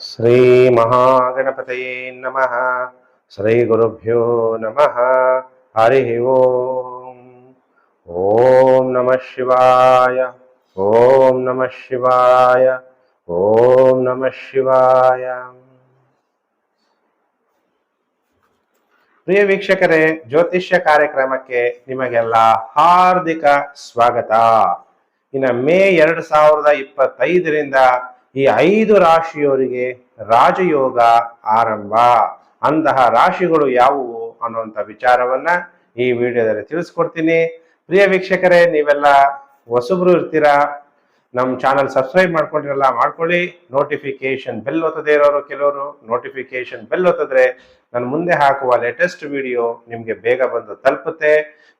ಶ್ರೀ ಮಹಾಗಣಪತಯೇ ನಮಃ ಶ್ರೀ ಗುರುಭ್ಯೋ ನಮಃ ಹರಿ ಓಂ ಓಂ ನಮಃ ಶಿವಾಯ ಓಂ ನಮಃ ಶಿವಾಯ ಓಂ ನಮಃ ಶಿವಾಯ ಪ್ರಿಯ ವೀಕ್ಷಕರೇ, ಜ್ಯೋತಿಷ್ಯ ಕಾರ್ಯಕ್ರಮಕ್ಕೆ ನಿಮಗೆಲ್ಲ ಹಾರ್ದಿಕ ಸ್ವಾಗತ. ಇನ್ನು ಮೇ ಎರಡು ಸಾವಿರದ ಇಪ್ಪತ್ತೈದರಿಂದ ಈ ಐದು ರಾಶಿಯವರಿಗೆ ರಾಜಯೋಗ ಆರಂಭ. ಅಂತಹ ರಾಶಿಗಳು ಯಾವುವು ಅನ್ನುವಂಥ ವಿಚಾರವನ್ನ ಈ ವಿಡಿಯೋದಲ್ಲಿ ತಿಳಿಸ್ಕೊಡ್ತೀನಿ. ಪ್ರಿಯ ವೀಕ್ಷಕರೇ, ನೀವೆಲ್ಲ ಹೊಸಬ್ರು ಇರ್ತೀರಾ? ನಮ್ಮ ಚಾನಲ್ ಸಬ್ಸ್ಕ್ರೈಬ್ ಮಾಡ್ಕೊಂಡಿರಲ್ಲ, ಮಾಡ್ಕೊಳ್ಳಿ. ನೋಟಿಫಿಕೇಶನ್ ಬೆಲ್ ಒತ್ತದೇ ಇರೋರು ಕೆಲವರು ನೋಟಿಫಿಕೇಶನ್ ಬೆಲ್ ಒತ್ತಿದ್ರೆ ನಾನು ಮುಂದೆ ಹಾಕುವ ಲೇಟೆಸ್ಟ್ ವಿಡಿಯೋ ನಿಮಗೆ ಬೇಗ ಬಂದು ತಲುಪುತ್ತೆ.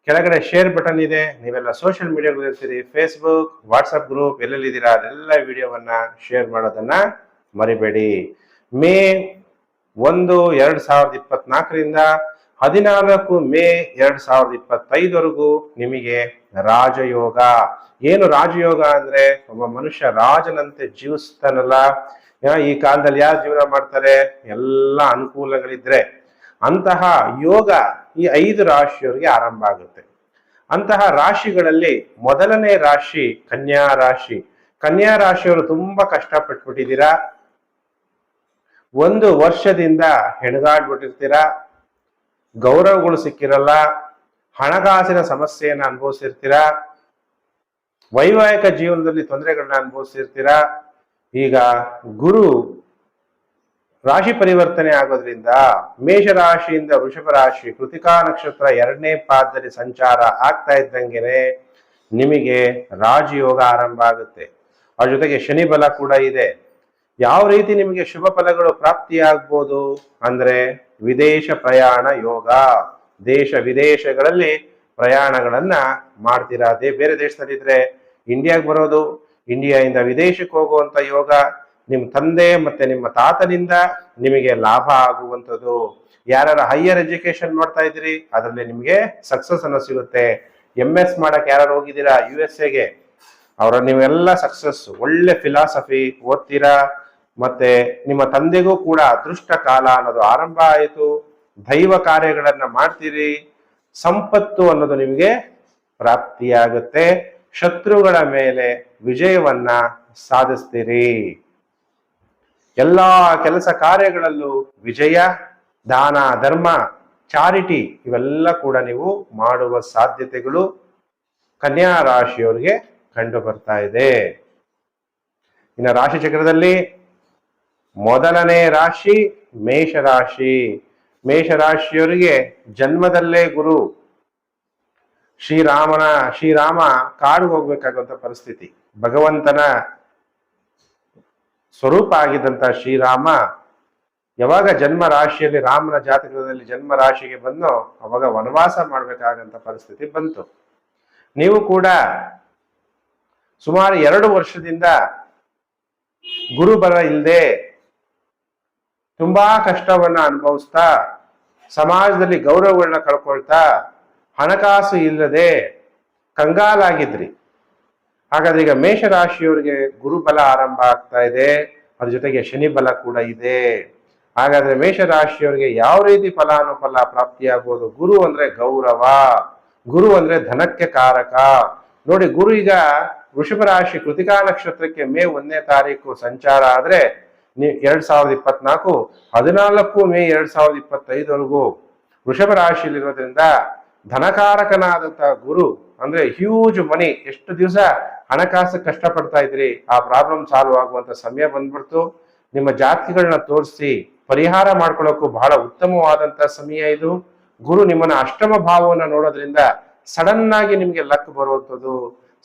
ಕೆಳಗಡೆ ಶೇರ್ ಬಟನ್ ಇದೆ, ನೀವೆಲ್ಲ ಸೋಷಿಯಲ್ ಮೀಡಿಯಾಗಳು ಇರ್ತೀರಿ ಫೇಸ್ಬುಕ್ ವಾಟ್ಸಪ್ ಗ್ರೂಪ್ ಎಲ್ಲೆಲ್ಲಿದ್ದೀರಾ, ಅದೆಲ್ಲ ವಿಡಿಯೋವನ್ನು ಶೇರ್ ಮಾಡೋದನ್ನು ಮರಿಬೇಡಿ. ಮೇ ಒಂದು, ಎರಡು ಸಾವಿರದ ಇಪ್ಪತ್ನಾಲ್ಕರಿಂದ ಹದಿನಾಲ್ಕು ಮೇ ಎರಡ್ ಸಾವಿರದ ಇಪ್ಪತ್ತೈದವರೆಗೂ ನಿಮಗೆ ರಾಜಯೋಗ. ಏನು ರಾಜಯೋಗ ಅಂದ್ರೆ ಒಬ್ಬ ಮನುಷ್ಯ ರಾಜನಂತೆ ಜೀವಿಸ್ತಾನಲ್ಲ? ಈ ಕಾಲದಲ್ಲಿ ಯಾರು ಜೀವನ ಮಾಡ್ತಾರೆ? ಎಲ್ಲ ಅನುಕೂಲಗಳಿದ್ರೆ. ಅಂತಹ ಯೋಗ ಈ ಐದು ರಾಶಿಯವರಿಗೆ ಆರಂಭ ಆಗುತ್ತೆ. ಅಂತಹ ರಾಶಿಗಳಲ್ಲಿ ಮೊದಲನೇ ರಾಶಿ ಕನ್ಯಾ ರಾಶಿ. ಕನ್ಯಾ ರಾಶಿಯವರು ತುಂಬಾ ಕಷ್ಟಪಟ್ಬಿಟ್ಟಿದ್ದೀರಾ? ಒಂದು ವರ್ಷದಿಂದ ಹೆಣಗಾಡ್ಬಿಟ್ಟಿರ್ತೀರಾ? ಗೌರವಗಳು ಸಿಕ್ಕಿರಲ್ಲ, ಹಣಕಾಸಿನ ಸಮಸ್ಯೆಯನ್ನು ಅನುಭವಿಸಿರ್ತೀರಾ, ವೈವಾಹಿಕ ಜೀವನದಲ್ಲಿ ತೊಂದರೆಗಳನ್ನ ಅನುಭವಿಸಿರ್ತೀರಾ, ಈಗ ಗುರು ರಾಶಿ ಪರಿವರ್ತನೆ ಆಗೋದ್ರಿಂದ ಮೇಷರಾಶಿಯಿಂದ ವೃಷಭ ರಾಶಿ ಕೃತಿಕಾ ನಕ್ಷತ್ರ ಎರಡನೇ ಪಾದದಲ್ಲಿ ಸಂಚಾರ ಆಗ್ತಾ ಇದ್ದಂಗೆನೆ ನಿಮಗೆ ರಾಜಯೋಗ ಆರಂಭ ಆಗುತ್ತೆ. ಅದ್ರ ಜೊತೆಗೆ ಶನಿ ಬಲ ಕೂಡ ಇದೆ. ಯಾವ ರೀತಿ ನಿಮಗೆ ಶುಭ ಫಲಗಳು ಪ್ರಾಪ್ತಿಯಾಗ್ಬೋದು ಅಂದ್ರೆ ವಿದೇಶ ಪ್ರಯಾಣ ಯೋಗ. ದೇಶ ವಿದೇಶಗಳಲ್ಲಿ ಪ್ರಯಾಣಗಳನ್ನ ಮಾಡ್ತೀರಾ? ಅದೇ ಬೇರೆ ದೇಶದಲ್ಲಿದ್ರೆ ಇಂಡಿಯಾಗೆ ಬರೋದು ಇಂಡಿಯಾದಿಂದ ವಿದೇಶಕ್ಕೆ ಹೋಗುವಂತ ಯೋಗ ನಿಮ್ಮ ತಂದೆ ಮತ್ತೆ ನಿಮ್ಮ ತಾತನಿಂದ ನಿಮಗೆ ಲಾಭ ಆಗುವಂಥದ್ದು. ಯಾರ ಹೈಯರ್ ಎಜುಕೇಶನ್ ಮಾಡ್ತಾ ಇದ್ದೀರಿ, ಅದರಲ್ಲಿ ನಿಮಗೆ ಸಕ್ಸಸ್ ಅನ್ನೋ ಸಿಗುತ್ತೆ. ಎಂ ಎಸ್ ಮಾಡಕ್ ಯಾರು ಹೋಗಿದ್ದೀರಾ? ಯು ಎಸ್ ಎಗೆ ಅವರ ನೀವೆಲ್ಲ ಸಕ್ಸಸ್ ಒಳ್ಳೆ ಫಿಲಾಸಫಿ ಓದ್ತೀರಾ? ಮತ್ತೆ ನಿಮ್ಮ ತಂದೆಗೂ ಕೂಡ ಅದೃಷ್ಟ ಕಾಲ ಅನ್ನೋದು ಆರಂಭ ಆಯಿತು. ದೈವ ಕಾರ್ಯಗಳನ್ನ ಮಾಡ್ತೀರಿ. ಸಂಪತ್ತು ಅನ್ನೋದು ನಿಮಗೆ ಪ್ರಾಪ್ತಿಯಾಗುತ್ತೆ. ಶತ್ರುಗಳ ಮೇಲೆ ವಿಜಯವನ್ನ ಸಾಧಿಸ್ತೀರಿ. ಎಲ್ಲಾ ಕೆಲಸ ಕಾರ್ಯಗಳಲ್ಲೂ ವಿಜಯ, ದಾನ, ಧರ್ಮ, ಚಾರಿಟಿ ಇವೆಲ್ಲ ಕೂಡ ನೀವು ಮಾಡುವ ಸಾಧ್ಯತೆಗಳು ಕನ್ಯಾ ರಾಶಿಯವರಿಗೆ ಕಂಡು ಬರ್ತಾ ಇದೆ. ಇನ್ನು ರಾಶಿ ಚಕ್ರದಲ್ಲಿ ಮೊದಲನೇ ರಾಶಿ ಮೇಷರಾಶಿ. ಮೇಷರಾಶಿಯವರಿಗೆ ಜನ್ಮದಲ್ಲೇ ಗುರು. ಶ್ರೀರಾಮನ, ಶ್ರೀರಾಮ ಕಾಡು ಹೋಗ್ಬೇಕಾಗುವಂತ ಪರಿಸ್ಥಿತಿ. ಭಗವಂತನ ಸ್ವರೂಪ ಆಗಿದ್ದಂತ ಶ್ರೀರಾಮ ಯಾವಾಗ ಜನ್ಮ ರಾಶಿಯಲ್ಲಿ, ರಾಮನ ಜಾತಕದಲ್ಲಿ ಜನ್ಮ ರಾಶಿಗೆ ಬಂದು ಅವಾಗ ವನವಾಸ ಮಾಡಬೇಕಾಗಂತ ಪರಿಸ್ಥಿತಿ ಬಂತು. ನೀವು ಕೂಡ ಸುಮಾರು ಎರಡು ವರ್ಷದಿಂದ ಗುರುಬಲ ಇಲ್ಲದೆ ತುಂಬಾ ಕಷ್ಟವನ್ನ ಅನುಭವಿಸ್ತಾ ಸಮಾಜದಲ್ಲಿ ಗೌರವಗಳನ್ನ ಕಳ್ಕೊಳ್ತಾ ಹಣಕಾಸು ಇಲ್ಲದೆ ಕಂಗಾಲಾಗಿದ್ರಿ. ಹಾಗಾದ್ರೆ ಈಗ ಮೇಷರಾಶಿಯವರಿಗೆ ಗುರುಬಲ ಆರಂಭ ಆಗ್ತಾ ಇದೆ, ಅದ್ರ ಜೊತೆಗೆ ಶನಿ ಬಲ ಕೂಡ ಇದೆ. ಹಾಗಾದ್ರೆ ಮೇಷರಾಶಿಯವರಿಗೆ ಯಾವ ರೀತಿ ಫಲಾನುಫಲ ಪ್ರಾಪ್ತಿಯಾಗ್ಬೋದು? ಗುರು ಅಂದ್ರೆ ಗೌರವ, ಗುರು ಅಂದ್ರೆ ಧನಕ್ಕೆ ಕಾರಕ. ನೋಡಿ, ಗುರು ಈಗ ವೃಷಭ ರಾಶಿ ಕೃತಿಕಾ ನಕ್ಷತ್ರಕ್ಕೆ ಮೇ ಒಂದನೇ ತಾರೀಕು ಸಂಚಾರ ಆದ್ರೆ ಎರಡ್ ಸಾವಿರದ ಇಪ್ಪತ್ನಾಲ್ಕು ಹದಿನಾಲ್ಕು ಮೇ ಎರಡ್ ಸಾವಿರದ ಇಪ್ಪತ್ತೈದವರೆಗೂ ವೃಷಭ ರಾಶಿಯಲ್ಲಿರೋದ್ರಿಂದ ಧನಕಾರಕನಾದಂತಹ ಗುರು ಅಂದ್ರೆ ಹ್ಯೂಜ್ ಮನಿ ಎಷ್ಟು ದಿವಸ ಹಣಕಾಸು ಕಷ್ಟಪಡ್ತಾ ಇದ್ರಿ ಆ ಪ್ರಾಬ್ಲಮ್ ಸಾಲ್ವ್ ಆಗುವಂತ ಸಮಯ ಬಂದ್ಬಿಡ್ತು. ನಿಮ್ಮ ಜಾತಿಗಳನ್ನ ತೋರಿಸಿ ಪರಿಹಾರ ಮಾಡ್ಕೊಳ್ಳೋಕ್ಕೂ ಬಹಳ ಉತ್ತಮವಾದಂತ ಸಮಯ ಇದು. ಗುರು ನಿಮ್ಮನ್ನ ಅಷ್ಟಮ ಭಾವವನ್ನ ನೋಡೋದ್ರಿಂದ ಸಡನ್ ಆಗಿ ನಿಮ್ಗೆ ಲಕ್ ಬರುವಂಥದ್ದು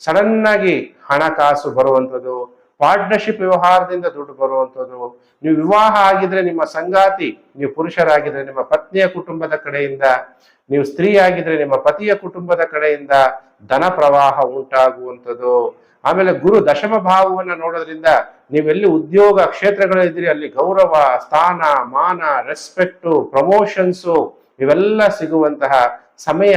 ಸಡನ್ ಆಗಿ ಹಣಕಾಸು ಬರುವಂಥದ್ದು ಪಾರ್ಟ್ನರ್ಶಿಪ್ ವ್ಯವಹಾರದಿಂದ ದುಡ್ಡು ಬರುವಂಥದ್ದು. ನೀವು ವಿವಾಹ ಆಗಿದ್ರೆ ನಿಮ್ಮ ಸಂಗಾತಿ, ನೀವು ಪುರುಷರಾಗಿದ್ರೆ ನಿಮ್ಮ ಪತ್ನಿಯ ಕುಟುಂಬದ ಕಡೆಯಿಂದ, ನೀವು ಸ್ತ್ರೀ ಆಗಿದ್ರೆ ನಿಮ್ಮ ಪತಿಯ ಕುಟುಂಬದ ಕಡೆಯಿಂದ ಧನ ಪ್ರವಾಹ ಉಂಟಾಗುವಂಥದ್ದು. ಆಮೇಲೆ ಗುರು ದಶಮ ಭಾವವನ್ನು ನೋಡೋದ್ರಿಂದ ನೀವೆಲ್ಲಿ ಉದ್ಯೋಗ ಕ್ಷೇತ್ರಗಳಿದ್ದೀರಿ ಅಲ್ಲಿ ಗೌರವ, ಸ್ಥಾನ, ಮಾನ ರೆಸ್ಪೆಕ್ಟು ಪ್ರಮೋಷನ್ಸು ಇವೆಲ್ಲ ಸಿಗುವಂತಹ ಸಮಯ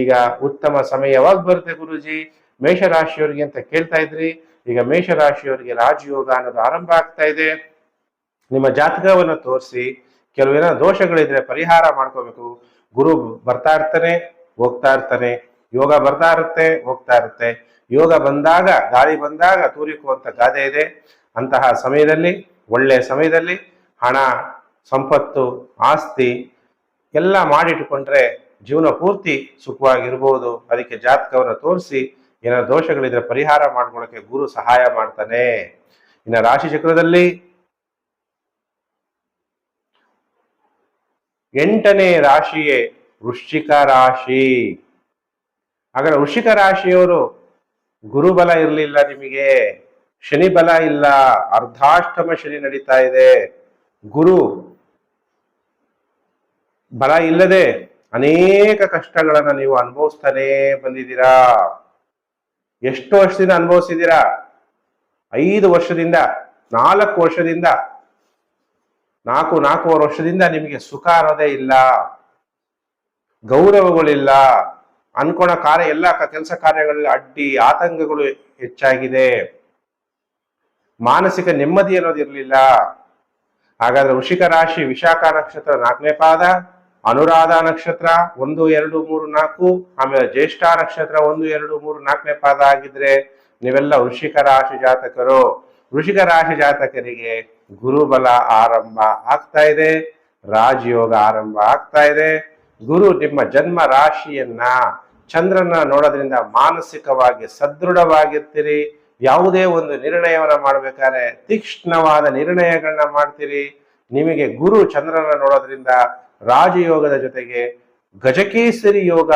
ಈಗ ಉತ್ತಮ ಸಮಯ ಯಾವಾಗ ಬರುತ್ತೆ ಗುರುಜಿ. ಮೇಷರಾಶಿಯವರಿಗೆ ಅಂತ ಕೇಳ್ತಾ ಇದ್ರಿ. ಈಗ ಮೇಷರಾಶಿಯವರಿಗೆ ರಾಜಯೋಗ ಅನ್ನೋದು ಆರಂಭ ಆಗ್ತಾ ಇದೆ. ನಿಮ್ಮ ಜಾತಕವನ್ನು ತೋರಿಸಿ ಕೆಲವೇನೋ ದೋಷಗಳಿದ್ರೆ ಪರಿಹಾರ ಮಾಡ್ಕೋಬೇಕು. ಗುರು ಬರ್ತಾ ಇರ್ತಾನೆ, ಹೋಗ್ತಾ ಇರ್ತಾನೆ. ಯೋಗ ಬರ್ತಾ ಇರುತ್ತೆ, ಹೋಗ್ತಾ ಇರುತ್ತೆ. ಯೋಗ ಬಂದಾಗ, ಗಾಳಿ ಬಂದಾಗ ತೂರಿಕು ಅಂತ ಗಾದೆ ಇದೆ. ಅಂತಹ ಸಮಯದಲ್ಲಿ ಒಳ್ಳೆಯ ಸಮಯದಲ್ಲಿ ಹಣ, ಸಂಪತ್ತು, ಆಸ್ತಿ ಎಲ್ಲ ಮಾಡಿಟ್ಟುಕೊಂಡ್ರೆ ಜೀವನ ಪೂರ್ತಿ ಸುಖವಾಗಿರ್ಬೋದು. ಅದಕ್ಕೆ ಜಾತಕವನ್ನು ತೋರಿಸಿ ಏನಾದ್ರು ದೋಷಗಳಿದ್ರೆ ಪರಿಹಾರ ಮಾಡ್ಕೊಳಕ್ಕೆ ಗುರು ಸಹಾಯ ಮಾಡ್ತಾನೆ. ಇನ್ನ ರಾಶಿ ಚಕ್ರದಲ್ಲಿ ಎಂಟನೇ ರಾಶಿಯೇ ವೃಶ್ಚಿಕ ರಾಶಿ. ಹಾಗಾದ್ರೆ ವೃಶ್ಚಿಕ ರಾಶಿಯವರು ಗುರುಬಲ ಇರಲಿಲ್ಲ ನಿಮಗೆ, ಶನಿ ಬಲ ಇಲ್ಲ, ಅರ್ಧಾಷ್ಟಮ ಶನಿ ನಡೀತಾ ಇದೆ. ಗುರು ಬಲ ಇಲ್ಲದೆ ಅನೇಕ ಕಷ್ಟಗಳನ್ನ ನೀವು ಅನುಭವಿಸ್ತಾನೇ ಬಂದಿದ್ದೀರಾ. ಎಷ್ಟು ವರ್ಷದಿಂದ ಅನುಭವಿಸಿದ್ದೀರಾ? ಐದು ವರ್ಷದಿಂದ, ನಾಲ್ಕು ವರ್ಷದಿಂದ, ನಾಲ್ಕು, ನಾಲ್ಕೂವರೆ ವರ್ಷದಿಂದ ನಿಮಗೆ ಸುಖ ಅನ್ನೋದೇ ಇಲ್ಲ, ಗೌರವಗಳಿಲ್ಲ, ಅನ್ಕೊಳ ಕಾರ್ಯ, ಎಲ್ಲ ಕೆಲಸ ಕಾರ್ಯಗಳಲ್ಲಿ ಅಡ್ಡಿ, ಆತಂಕಗಳು ಹೆಚ್ಚಾಗಿದೆ. ಮಾನಸಿಕ ನೆಮ್ಮದಿ ಅನ್ನೋದಿರಲಿಲ್ಲ ಹಾಗಾದ್ರೆ ವೃಷಿಕ ರಾಶಿ, ವಿಶಾಖ ನಕ್ಷತ್ರ ನಾಲ್ಕನೇ ಪಾದ. ಅನುರಾಧ ನಕ್ಷತ್ರ ಒಂದು, ಎರಡು, ಮೂರು, ನಾಲ್ಕು, ಆಮೇಲೆ ಜ್ಯೇಷ್ಠ ನಕ್ಷತ್ರ ಒಂದು, ಎರಡು, ಮೂರು, ನಾಲ್ಕನೇ ಪಾದ ಆಗಿದ್ರೆ ನೀವೆಲ್ಲ ವೃಷಿಕ ರಾಶಿ ಜಾತಕರು. ವೃಷಿಕ ರಾಶಿ ಜಾತಕರಿಗೆ ಗುರುಬಲ ಆರಂಭ ಆಗ್ತಾ ಇದೆ. ರಾಜಯೋಗ ಆರಂಭ ಆಗ್ತಾ ಇದೆ. ಗುರು ನಿಮ್ಮ ಜನ್ಮ ರಾಶಿಯನ್ನ ಚಂದ್ರನ ನೋಡೋದ್ರಿಂದ ಮಾನಸಿಕವಾಗಿ ಸದೃಢವಾಗಿರ್ತೀರಿ. ಯಾವುದೇ ಒಂದು ನಿರ್ಣಯವನ್ನ ಮಾಡ್ಬೇಕಾದ್ರೆ ತೀಕ್ಷ್ಣವಾದ ನಿರ್ಣಯಗಳನ್ನ ಮಾಡ್ತೀರಿ. ನಿಮಗೆ ಗುರು ಚಂದ್ರನ ನೋಡೋದ್ರಿಂದ ರಾಜಯೋಗದ ಜೊತೆಗೆ ಗಜಕೇಸರಿ ಯೋಗ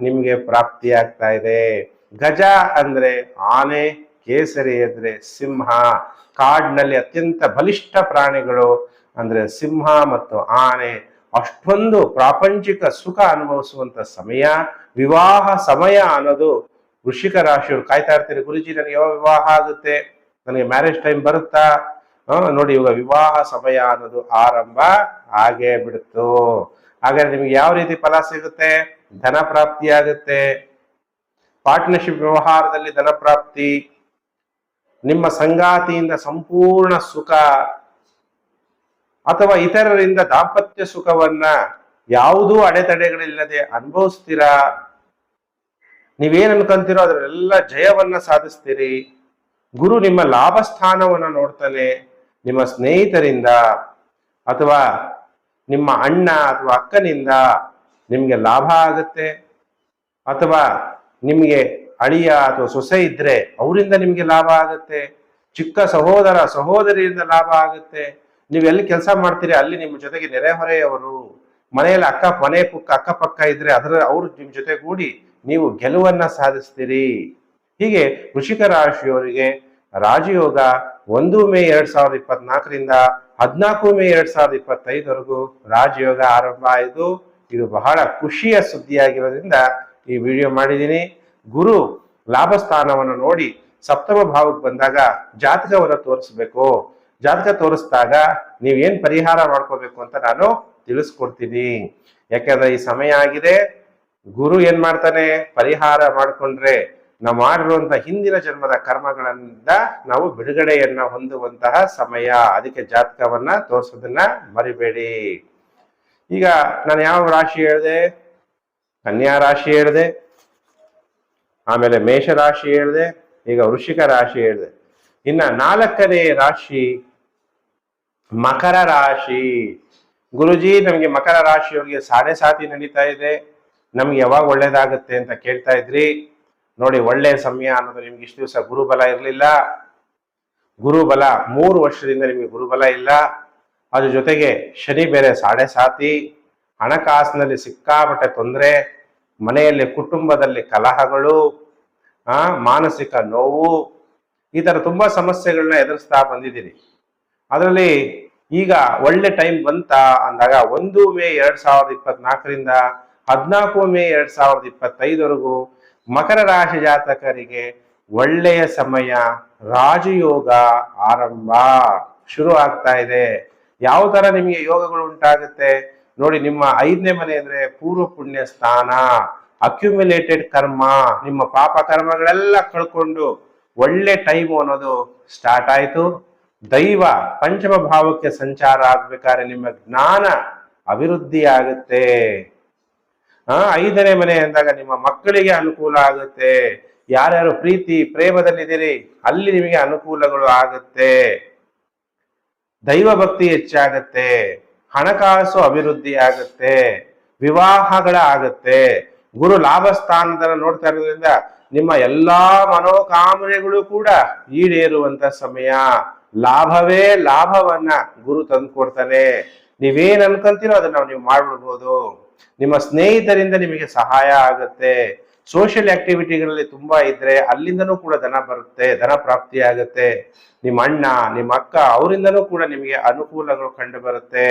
ನಿಮಗೆ ಪ್ರಾಪ್ತಿಯಾಗ್ತಾ ಇದೆ. ಗಜ ಅಂದ್ರೆ ಆನೆ, ಕೇಸರಿ ಅಂದ್ರೆ ಸಿಂಹ. ಕಾಡಿನಲ್ಲಿ ಅತ್ಯಂತ ಬಲಿಷ್ಠ ಪ್ರಾಣಿಗಳು ಅಂದ್ರೆ ಸಿಂಹ ಮತ್ತು ಆನೆ. ಅಷ್ಟೊಂದು ಪ್ರಾಪಂಚಿಕ ಸುಖ ಅನುಭವಿಸುವಂತ ಸಮಯ, ವಿವಾಹ ಸಮಯ ಅನ್ನೋದು ವೃಷಿಕ ರಾಶಿಯವರು ಕಾಯ್ತಾ ಇರ್ತೀರಿ. ಗುರುಜಿ, ನನಗೆ ಯಾವ ವಿವಾಹ ಆಗುತ್ತೆ? ನನಗೆ ಮ್ಯಾರೇಜ್ ಟೈಮ್ ಬರುತ್ತಾ? ನೋಡಿ ಇವಾಗ ವಿವಾಹ ಸಮಯ ಅನ್ನೋದು ಆರಂಭ ಆಗೇ ಬಿಡ್ತು. ಹಾಗಾದ್ರೆ ನಿಮ್ಗೆ ಯಾವ ರೀತಿ ಫಲ ಸಿಗುತ್ತೆ? ಧನ ಪ್ರಾಪ್ತಿ ಆಗುತ್ತೆ. ಪಾರ್ಟ್ನರ್ಶಿಪ್ ವ್ಯವಹಾರದಲ್ಲಿ ಧನ ಪ್ರಾಪ್ತಿ, ನಿಮ್ಮ ಸಂಗಾತಿಯಿಂದ ಸಂಪೂರ್ಣ ಸುಖ, ಅಥವಾ ಇತರರಿಂದ ದಾಂಪತ್ಯ ಸುಖವನ್ನ ಯಾವುದೂ ಅಡೆತಡೆಗಳಿಲ್ಲದೆ ಅನುಭವಿಸ್ತೀರಾ? ನೀವೇನ್ ಅನ್ಕೊಂತೀರೋ ಅದರೆಲ್ಲ ಜಯವನ್ನ ಸಾಧಿಸ್ತೀರಿ. ಗುರು ನಿಮ್ಮ ಲಾಭ ಸ್ಥಾನವನ್ನ ನೋಡ್ತಾನೆ. ನಿಮ್ಮ ಸ್ನೇಹಿತರಿಂದ ಅಥವಾ ನಿಮ್ಮ ಅಣ್ಣ ಅಥವಾ ಅಕ್ಕನಿಂದ ನಿಮಗೆ ಲಾಭ ಆಗುತ್ತೆ? ಅಥವಾ ನಿಮಗೆ ಅಳಿಯ ಅಥವಾ ಸೊಸೆ ಇದ್ರೆ ಅವರಿಂದ ನಿಮಗೆ ಲಾಭ ಆಗುತ್ತೆ? ಚಿಕ್ಕ ಸಹೋದರ ಸಹೋದರಿಯಿಂದ ಲಾಭ ಆಗುತ್ತೆ? ನೀವು ಎಲ್ಲಿ ಕೆಲಸ ಮಾಡ್ತೀರಿ? ಅಲ್ಲಿ ನಿಮ್ಮ ಜೊತೆಗೆ ನೆರೆಹೊರೆಯವರು, ಮನೆಯಲ್ಲಿ ಅಕ್ಕ ಮನೆ ಪುಕ್ಕ ಅಕ್ಕಪಕ್ಕ ಇದ್ರೆ ಅದರ, ಅವರು ನಿಮ್ಮ ಜೊತೆಗೂಡಿ ನೀವು ಗೆಲುವನ್ನ ಸಾಧಿಸ್ತೀರಿ. ಹೀಗೆ ವೃಷಿಕ ರಾಶಿಯವರಿಗೆ ರಾಜಯೋಗ ಒಂದು ಮೇ ಎರಡ್ ಸಾವಿರದ ಇಪ್ಪತ್ನಾಲ್ಕರಿಂದ ಹದಿನಾಲ್ಕು ಮೇ ಎರಡ್ ಸಾವಿರದ ಇಪ್ಪತ್ತೈದವರೆಗೂ ರಾಜಯೋಗ ಆರಂಭ ಆಯಿತು ಇದು ಬಹಳ ಖುಷಿಯ ಸುದ್ದಿಯಾಗಿರೋದ್ರಿಂದ ಈ ವಿಡಿಯೋ ಮಾಡಿದ್ದೀನಿ. ಗುರು ಲಾಭ ಸ್ಥಾನವನ್ನು ನೋಡಿ ಸಪ್ತಮ ಭಾವಕ್ಕೆ ಬಂದಾಗ ಜಾತಕವನ್ನು ತೋರಿಸ್ಬೇಕು. ಜಾತಕ ತೋರಿಸಿದಾಗ ನೀವೇನ್ ಪರಿಹಾರ ಮಾಡ್ಕೋಬೇಕು ಅಂತ ನಾನು ತಿಳಿಸ್ಕೊಡ್ತೀನಿ. ಯಾಕಂದ್ರೆ ಈ ಸಮಯ ಆಗಿದೆ. ಗುರು ಏನ್ ಮಾಡ್ತಾನೆ? ಪರಿಹಾರ ಮಾಡ್ಕೊಂಡ್ರೆ ನಾವು ಮಾಡಿರುವಂತಹ ಹಿಂದಿನ ಜನ್ಮದ ಕರ್ಮಗಳಿಂದ ನಾವು ಬಿಡುಗಡೆಯನ್ನ ಹೊಂದುವಂತಹ ಸಮಯ. ಅದಕ್ಕೆ ಜಾತಕವನ್ನ ತೋರಿಸೋದನ್ನ ಮರಿಬೇಡಿ. ಈಗ ನಾನು ಯಾವ ರಾಶಿ ಹೇಳಿದೆ? ಕನ್ಯಾ ರಾಶಿ ಹೇಳಿದೆ. ಆಮೇಲೆ ಮೇಷ ರಾಶಿ ಹೇಳಿದೆ. ಈಗ ವೃಷಿಕ ರಾಶಿ ಹೇಳಿದೆ. ಇನ್ನ ನಾಲ್ಕನೇ ರಾಶಿ ಮಕರ ರಾಶಿ. ಗುರುಜಿ, ನಮಗೆ ಮಕರ ರಾಶಿಯವರಿಗೆ ಸಾಡೆ ಸಾತಿ ನಡೀತಾ ಇದೆ. ನಮ್ಗೆ ಯಾವಾಗ ಒಳ್ಳೇದಾಗುತ್ತೆ ಅಂತ ಕೇಳ್ತಾ ಇದ್ರಿ? ನೋಡಿ, ಒಳ್ಳೆ ಸಮಯ ಅನ್ನೋದು ನಿಮ್ಗೆ ಇಷ್ಟು ದಿವಸ ಗುರುಬಲ ಇರಲಿಲ್ಲ. ಗುರುಬಲ ಮೂರು ವರ್ಷದಿಂದ ನಿಮಗೆ ಗುರುಬಲ ಇಲ್ಲ. ಅದ್ರ ಜೊತೆಗೆ ಶನಿ ಬೇರೆ ಸಾಡೆ ಸಾತಿ, ಹಣಕಾಸಿನಲ್ಲಿ ಸಿಕ್ಕಾಪಟ್ಟೆ ತೊಂದರೆ, ಮನೆಯಲ್ಲಿ ಕುಟುಂಬದಲ್ಲಿ ಕಲಹಗಳು, ಆ, ಮಾನಸಿಕ ನೋವು, ಈ ಥರ ತುಂಬಾ ಸಮಸ್ಯೆಗಳನ್ನ ಎದುರಿಸ್ತಾ ಬಂದಿದ್ದೀರಿ. ಅದರಲ್ಲಿ ಈಗ ಒಳ್ಳೆ ಟೈಮ್ ಬಂತ ಅಂದಾಗ ಒಂದು ಮೇ ಎರಡ್ ಸಾವಿರದ ಇಪ್ಪತ್ನಾಲ್ಕರಿಂದ ಹದಿನಾಲ್ಕು ಮೇ ಎರಡ್ ಸಾವಿರದ ಇಪ್ಪತ್ತೈದವರೆಗೂ ಮಕರ ರಾಶಿ ಜಾತಕರಿಗೆ ಒಳ್ಳೆಯ ಸಮಯ ರಾಜಯೋಗ ಆರಂಭ. ಶುರು ಆಗ್ತಾ ಇದೆ. ಯಾವ ತರ ನಿಮಗೆ ಯೋಗಗಳು ಉಂಟಾಗುತ್ತೆ? ನೋಡಿ, ನಿಮ್ಮ ಐದನೇ ಮನೆ ಅಂದ್ರೆ ಪೂರ್ವ ಪುಣ್ಯ ಸ್ಥಾನ ಅಕ್ಯುಮುಲೇಟೆಡ್ ಕರ್ಮ, ನಿಮ್ಮ ಪಾಪ ಕರ್ಮಗಳೆಲ್ಲ ಕಳ್ಕೊಂಡು ಒಳ್ಳೆ ಟೈಮ್ ಅನ್ನೋದು ಸ್ಟಾರ್ಟ್ ಆಯಿತು. ದೈವ ಪಂಚಮ ಭಾವಕ್ಕೆ ಸಂಚಾರ ಆಗ್ಬೇಕಾದ್ರೆ ನಿಮ್ಮ ಜ್ಞಾನ ಅಭಿವೃದ್ಧಿ ಆಗುತ್ತೆ ಆ ಐದನೇ ಮನೆ ಅಂದಾಗ ನಿಮ್ಮ ಮಕ್ಕಳಿಗೆ ಅನುಕೂಲ ಆಗುತ್ತೆ. ಯಾರ್ಯಾರು ಪ್ರೀತಿ, ಪ್ರೇಮದಲ್ಲಿದ್ದೀರಿ, ಅಲ್ಲಿ ನಿಮಗೆ ಅನುಕೂಲಗಳು ಆಗುತ್ತೆ. ದೈವ ಭಕ್ತಿ ಹೆಚ್ಚಾಗತ್ತೆ. ಹಣಕಾಸು ಅಭಿವೃದ್ಧಿ ಆಗುತ್ತೆ. ವಿವಾಹಗಳ ಆಗತ್ತೆ. ಗುರು ಲಾಭ ಸ್ಥಾನದನ್ನ ನೋಡ್ತಾ ಇರೋದ್ರಿಂದ ನಿಮ್ಮ ಎಲ್ಲಾ ಮನೋಕಾಮನೆಗಳು ಕೂಡ ಈಡೇರುವಂತ ಸಮಯ. ಲಾಭವೇ ಲಾಭವನ್ನ ಗುರು ತಂದ್ಕೊಡ್ತಾನೆ. ನೀವೇನ್ ಅನ್ಕೊಂತೀರೋ ಅದನ್ನ ನೀವು ಮಾಡ್ಬಿಡ್ಬೋದು. ನಿಮ್ಮ ಸ್ನೇಹಿತರಿಂದ ನಿಮಗೆ ಸಹಾಯ ಆಗುತ್ತೆ. ಸೋಷಿಯಲ್ ಆಕ್ಟಿವಿಟಿಗಳಲ್ಲಿ ತುಂಬಾ ಇದ್ರೆ ಅಲ್ಲಿಂದನೂ ಕೂಡ ಧನ ಬರುತ್ತೆ, ಧನ ಪ್ರಾಪ್ತಿ ಆಗುತ್ತೆ. ನಿಮ್ಮ ಅಣ್ಣ, ನಿಮ್ಮ ಅಕ್ಕ ಅವರಿಂದನೂ ಕೂಡ ನಿಮಗೆ ಅನುಕೂಲಗಳು ಕಂಡು ಬರುತ್ತೆ.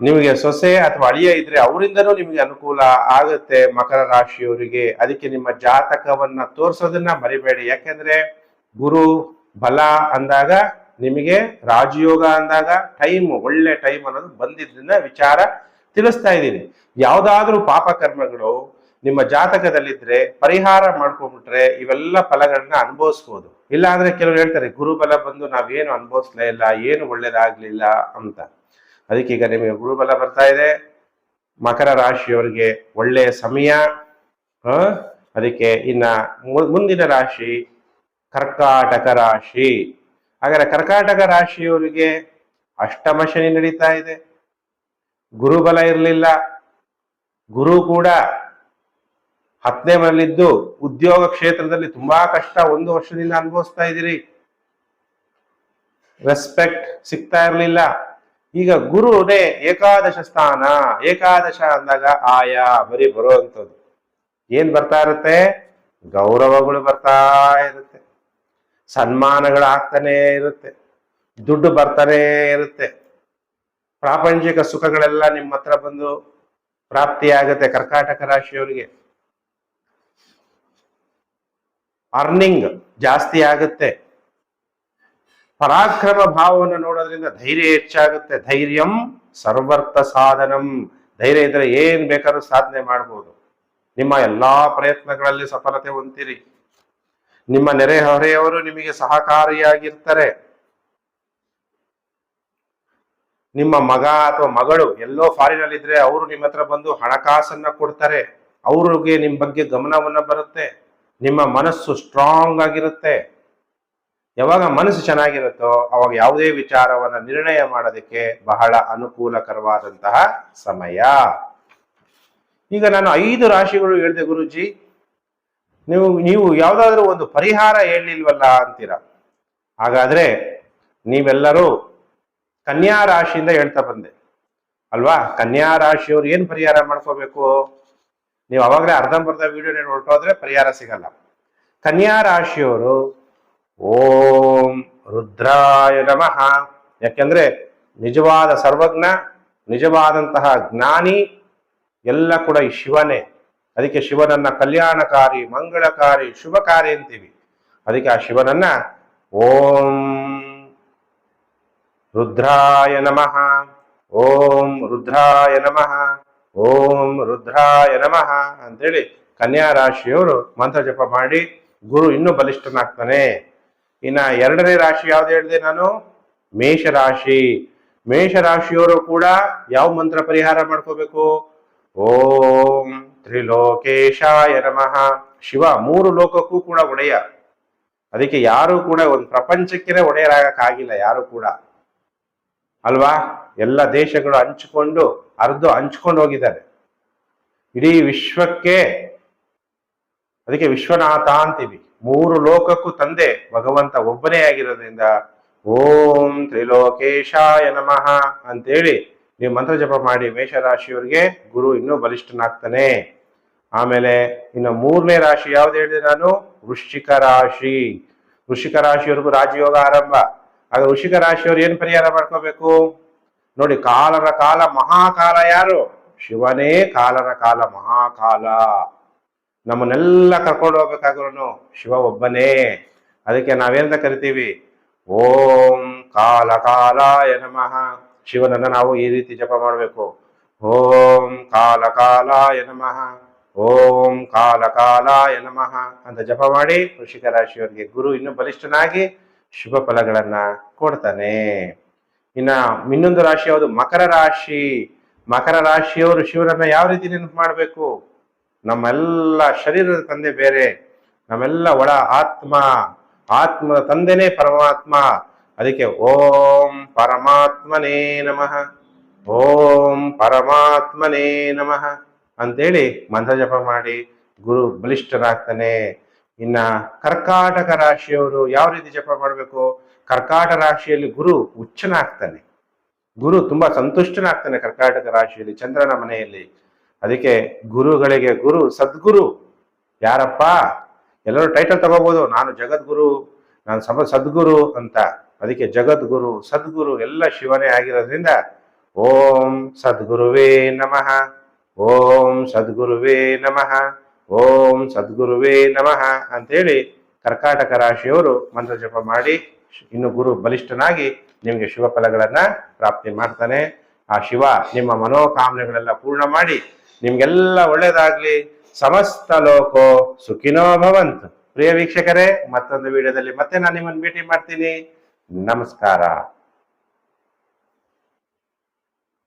ನಿಮಗೆ ಸೊಸೆ ಅಥವಾ ಅಳಿಯ ಇದ್ರೆ ಅವರಿಂದನೂ ನಿಮಗೆ ಅನುಕೂಲ ಆಗುತ್ತೆ ಮಕರ ರಾಶಿಯವರಿಗೆ. ಅದಕ್ಕೆ ನಿಮ್ಮ ಜಾತಕವನ್ನ ತೋರಿಸೋದನ್ನ ಮರಿಬೇಡಿ. ಯಾಕೆಂದ್ರೆ ಗುರು ಬಲ ಅಂದಾಗ ನಿಮಗೆ ರಾಜಯೋಗ ಅಂದಾಗ ಟೈಮ್ ಒಳ್ಳೆ ಟೈಮ್ ಅನ್ನೋದು ಬಂದಿದ್ದನ್ನ ವಿಚಾರ ತಿಳಿಸ್ತಾ ಇದ್ದೀನಿ. ಯಾವುದಾದ್ರೂ ಪಾಪ ಕರ್ಮಗಳು ನಿಮ್ಮ ಜಾತಕದಲ್ಲಿದ್ರೆ ಪರಿಹಾರ ಮಾಡ್ಕೊಂಡ್ಬಿಟ್ರೆ ಇವೆಲ್ಲ ಫಲಗಳನ್ನ ಅನುಭವಿಸ್ಬೋದು. ಇಲ್ಲ ಅಂದ್ರೆ ಕೆಲವರು ಹೇಳ್ತಾರೆ, ಗುರುಬಲ ಬಂದು ನಾವೇನು ಅನುಭವಿಸ್ಲೇ ಇಲ್ಲ, ಏನು ಒಳ್ಳೇದಾಗ್ಲಿಲ್ಲ ಅಂತ. ಅದಕ್ಕೆ ಈಗ ನಿಮಗೆ ಗುರುಬಲ ಬರ್ತಾ ಇದೆ. ಮಕರ ರಾಶಿಯವರಿಗೆ ಒಳ್ಳೆಯ ಸಮಯ. ಅದಕ್ಕೆ ಇನ್ನ ಮುಂದಿನ ರಾಶಿ ಕರ್ಕಾಟಕ ರಾಶಿ. ಹಾಗಾದ್ರೆ ಕರ್ಕಾಟಕ ರಾಶಿಯವರಿಗೆ ಅಷ್ಟಮ ಶನಿ ನಡೀತಾ ಇದೆ. ಗುರುಬಲ ಇರಲಿಲ್ಲ. ಗುರು ಕೂಡ ಹತ್ತನೇ ಮನೆಯಲ್ಲಿದ್ದು ಉದ್ಯೋಗ ಕ್ಷೇತ್ರದಲ್ಲಿ ತುಂಬಾ ಕಷ್ಟ. ಒಂದು ವರ್ಷದಿಂದ ಅನುಭವಿಸ್ತಾ ಇದ್ದೀರಿ. ರೆಸ್ಪೆಕ್ಟ್ ಸಿಗ್ತಾ ಇರಲಿಲ್ಲ. ಈಗ ಗುರುನೇ ಏಕಾದಶ ಸ್ಥಾನ. ಏಕಾದಶ ಅಂದಾಗ ಆಯಾ, ಬರೀ ಬರುವಂಥದ್ದು ಏನ್ ಬರ್ತಾ ಇರುತ್ತೆ? ಗೌರವಗಳು ಬರ್ತಾ ಇರುತ್ತೆ. ಸನ್ಮಾನಗಳು ಆಗ್ತಾನೆ ಇರುತ್ತೆ. ದುಡ್ಡು ಬರ್ತಾನೆ ಇರುತ್ತೆ. ಪ್ರಾಪಂಚಿಕ ಸುಖಗಳೆಲ್ಲ ನಿಮ್ಮ ಹತ್ರ ಬಂದು ಪ್ರಾಪ್ತಿಯಾಗುತ್ತೆ ಕರ್ಕಾಟಕ ರಾಶಿಯವರಿಗೆ. ಅರ್ನಿಂಗ್ ಜಾಸ್ತಿ ಆಗುತ್ತೆ. ಪರಾಕ್ರಮ ಭಾವವನ್ನು ನೋಡೋದ್ರಿಂದ ಧೈರ್ಯ ಹೆಚ್ಚಾಗುತ್ತೆ. ಧೈರ್ಯಂ ಸರ್ವರ್ಥ ಸಾಧನಂ. ಧೈರ್ಯ ಇದ್ರೆ ಏನ್ ಬೇಕಾದ್ರೂ ಸಾಧನೆ ಮಾಡ್ಬೋದು. ನಿಮ್ಮ ಎಲ್ಲಾ ಪ್ರಯತ್ನಗಳಲ್ಲಿ ಸಫಲತೆ ಹೊಂದಿರಿ ನಿಮ್ಮ ನೆರೆಹೊರೆಯವರು ನಿಮಗೆ ಸಹಕಾರಿಯಾಗಿರ್ತಾರೆ. ನಿಮ್ಮ ಮಗ ಅಥವಾ ಮಗಳು ಎಲ್ಲೋ ಫಾರಿನ್ ಅಲ್ಲಿ ಇದ್ರೆ ಅವರು ನಿಮ್ಮ ಹತ್ರ ಬಂದು ಹಣಕಾಸನ್ನ ಕೊಡ್ತಾರೆ. ಅವ್ರಿಗೆ ನಿಮ್ಮ ಬಗ್ಗೆ ಗಮನವನ್ನ ಬರುತ್ತೆ. ನಿಮ್ಮ ಮನಸ್ಸು ಸ್ಟ್ರಾಂಗ್ ಆಗಿರುತ್ತೆ. ಯಾವಾಗ ಮನಸ್ಸು ಚೆನ್ನಾಗಿರುತ್ತೋ ಅವಾಗ ಯಾವುದೇ ವಿಚಾರವನ್ನ ನಿರ್ಣಯ ಮಾಡೋದಕ್ಕೆ ಬಹಳ ಅನುಕೂಲಕರವಾದಂತಹ ಸಮಯ. ಈಗ ನಾನು ಐದು ರಾಶಿಗಳು ಹೇಳಿದೆ ಗುರುಜಿ. ನೀವು ನೀವು ಯಾವ್ದಾದ್ರು ಒಂದು ಪರಿಹಾರ ಹೇಳಲಿಲ್ವಲ್ಲ ಅಂತೀರ? ಹಾಗಾದ್ರೆ ನೀವೆಲ್ಲರೂ ಕನ್ಯಾ ರಾಶಿಯಿಂದ ಹೇಳ್ತಾ ಬಂದೆ. ಅಲ್ವಾ? ಕನ್ಯಾ ರಾಶಿಯವ್ರು ಏನ್ ಪರಿಹಾರ ಮಾಡ್ಕೋಬೇಕು? ನೀವು ಅವಾಗಲೇ ಅರ್ಧಂಬರ್ಧ ವಿಡಿಯೋ ನೀವು ಹೊರಟೋದ್ರೆ ಪರಿಹಾರ ಸಿಗಲ್ಲ. ಕನ್ಯಾ ರಾಶಿಯವರು, ಓಂ ರುದ್ರಾಯ ನಮಃ. ಯಾಕೆಂದ್ರೆ ನಿಜವಾದ ಸರ್ವಜ್ಞ, ನಿಜವಾದಂತಹ ಜ್ಞಾನಿ ಎಲ್ಲ ಕೂಡ ಈ ಶಿವನೇ. ಅದಕ್ಕೆ ಶಿವನನ್ನ ಕಲ್ಯಾಣಕಾರಿ, ಮಂಗಳಕಾರಿ, ಶುಭಕಾರಿ ಅಂತೀವಿ. ಅದಕ್ಕೆ ಆ ಶಿವನನ್ನ ಓಂ ರುದ್ರಾಯ ನಮಃ. ಓಂ ರುದ್ರಾಯ ನಮಃ. ಓಂ ರುದ್ರಾಯ ನಮಃ ಅಂತೇಳಿ ಕನ್ಯಾ ರಾಶಿಯವರು ಮಂತ್ರ ಜಪ ಮಾಡಿ ಗುರು ಇನ್ನೂ ಬಲಿಷ್ಠನಾಗ್ತಾನೆ. ಇನ್ನ ಎರಡನೇ ರಾಶಿ ಯಾವ್ದು ಹೇಳಿದೆ ನಾನು? ಮೇಷರಾಶಿ. ಮೇಷರಾಶಿಯವರು ಕೂಡ ಯಾವ ಮಂತ್ರ ಪರಿಹಾರ ಮಾಡ್ಕೋಬೇಕು? ಓಂ ತ್ರಿಲೋಕೇಶಾಯ ನಮಃ. ಶಿವ ಮೂರು ಲೋಕಕ್ಕೂ ಕೂಡ ಒಡೆಯ. ಅದಕ್ಕೆ ಯಾರು ಕೂಡ ಒಂದು ಪ್ರಪಂಚಕ್ಕೆ ಒಡೆಯರಾಗಕ್ಕಾಗಿಲ್ಲ ಯಾರು ಕೂಡ. ಅಲ್ವಾ? ಎಲ್ಲ ದೇಶಗಳು ಹಂಚಿಕೊಂಡು ಅರ್ಧ ಹಂಚ್ಕೊಂಡು ಹೋಗಿದ್ದಾರೆ. ಇಡೀ ವಿಶ್ವಕ್ಕೆ, ಅದಕ್ಕೆ ವಿಶ್ವನಾಥ ಅಂತೀವಿ. ಮೂರು ಲೋಕಕ್ಕೂ ತಂದೆ ಭಗವಂತ ಒಬ್ಬನೇ ಆಗಿರೋದ್ರಿಂದ, ಓಂ ತ್ರಿಲೋಕೇಶಾಯ ನಮಃ ಅಂತೇಳಿ ನೀವು ಮಂತ್ರ ಜಪ ಮಾಡಿ ಮೇಷರಾಶಿಯವರಿಗೆ ಗುರು ಇನ್ನೂ ಬಲಿಷ್ಠನಾಗ್ತಾನೆ. ಆಮೇಲೆ ಇನ್ನು ಮೂರನೇ ರಾಶಿ ಯಾವ್ದು ಹೇಳಿದೆ ನಾನು? ವೃಶ್ಚಿಕ ರಾಶಿ. ವೃಶ್ಚಿಕ ರಾಶಿಯವರೆಗೂ ರಾಜಯೋಗ ಆರಂಭ. ಆಗ ವೃಷಿಕ ರಾಶಿಯವರು ಏನ್ ಪರಿಹಾರ ಮಾಡ್ಕೋಬೇಕು? ನೋಡಿ, ಕಾಲರ ಕಾಲ, ಮಹಾಕಾಲ ಯಾರು? ಶಿವನೇ ಕಾಲರ ಕಾಲ, ಮಹಾಕಾಲ. ನಮ್ಮನ್ನೆಲ್ಲ ಕರ್ಕೊಂಡು ಹೋಗ್ಬೇಕಾದ್ರೂ ಶಿವ ಒಬ್ಬನೇ. ಅದಕ್ಕೆ ನಾವೇನಂತ ಕರಿತೀವಿ? ಓಂ ಕಾಲ ಕಾಲಾಯ ನಮಃ. ಶಿವನನ್ನ ನಾವು ಈ ರೀತಿ ಜಪ ಮಾಡಬೇಕು. ಓಂ ಕಾಲ ಕಾಲಾಯ ನಮಃ. ಓಂ ಕಾಲ ಕಾಲಾಯ ನಮಃ ಅಂತ ಜಪ ಮಾಡಿ ಋಷಿಕ ರಾಶಿಯವರಿಗೆ ಗುರು ಇನ್ನು ಬಲಿಷ್ಠನಾಗಿ ಶುಭ ಫಲಗಳನ್ನ ಕೊಡ್ತಾನೆ. ಇನ್ನ ಇನ್ನೊಂದು ರಾಶಿ ಯಾವುದು? ಮಕರ ರಾಶಿ. ಮಕರ ರಾಶಿಯವರು ಶಿವರನ್ನ ಯಾವ ರೀತಿ ನೆನಪು ಮಾಡಬೇಕು? ನಮ್ಮೆಲ್ಲ ಶರೀರದ ತಂದೆ ಬೇರೆ. ನಮ್ಮೆಲ್ಲ ಒಳ ಆತ್ಮ. ಆತ್ಮದ ತಂದೆನೇ ಪರಮಾತ್ಮ. ಅದಕ್ಕೆ ಓಂ ಪರಮಾತ್ಮನೇ ನಮಃ. ಓಂ ಪರಮಾತ್ಮನೇ ನಮಃ. ಅಂತೇಳಿ ಮಂತ್ರ ಜಪ ಮಾಡಿ ಗುರು ಬಲಿಷ್ಠರಾಗ್ತಾನೆ ಇನ್ನ ಕರ್ಕಾಟಕ ರಾಶಿಯವರು ಯಾವ ರೀತಿ ಜಪ ಮಾಡಬೇಕು? ಕರ್ಕಾಟ ರಾಶಿಯಲ್ಲಿ ಗುರು ಉಚ್ಚನಾಗ್ತಾನೆ ಗುರು ತುಂಬಾ ಸಂತುಷ್ಟನಾಗ್ತಾನೆ ಕರ್ಕಾಟಕ ರಾಶಿಯಲ್ಲಿ, ಚಂದ್ರನ ಮನೆಯಲ್ಲಿ. ಅದಕ್ಕೆ ಗುರುಗಳಿಗೆ ಗುರು, ಸದ್ಗುರು. ಯಾರಪ್ಪ? ಎಲ್ಲರೂ ಟೈಟಲ್ ತಗೋಬಹುದು ನಾನು ಜಗದ್ಗುರು, ನಾನು ಸಮ, ಸದ್ಗುರು ಅಂತ. ಅದಕ್ಕೆ ಜಗದ್ಗುರು, ಸದ್ಗುರು ಎಲ್ಲ ಶಿವನೇ ಆಗಿರೋದ್ರಿಂದ ಓಂ ಸದ್ಗುರುವೇ ನಮಃ. ಓಂ ಸದ್ಗುರುವೇ ನಮಃ. ಓಂ ಸದ್ಗುರುವೇ ನಮಃ ಅಂತೇಳಿ ಕರ್ಕಾಟಕ ರಾಶಿಯವರು ಮಂತ್ರ ಜಪ ಮಾಡಿ ಇನ್ನು ಗುರು ಬಲಿಷ್ಠನಾಗಿ ನಿಮಗೆ ಶುಭ ಫಲಗಳನ್ನು ಪ್ರಾಪ್ತಿ ಮಾಡ್ತಾನೆ. ಆ ಶಿವ ನಿಮ್ಮ ಮನೋಕಾಮನೆಗಳೆಲ್ಲ ಪೂರ್ಣ ಮಾಡಿ ನಿಮ್ಗೆಲ್ಲ ಒಳ್ಳೇದಾಗ್ಲಿ. ಸಮಸ್ತ ಲೋಕೋ ಸುಖಿನೋ ಭವಂತು. ಪ್ರಿಯ ವೀಕ್ಷಕರೇ, ಮತ್ತೊಂದು ವಿಡಿಯೋದಲ್ಲಿ ಮತ್ತೆ ನಾನು ನಿಮ್ಮನ್ನು ಭೇಟಿ ಮಾಡ್ತೀನಿ. ನಮಸ್ಕಾರ.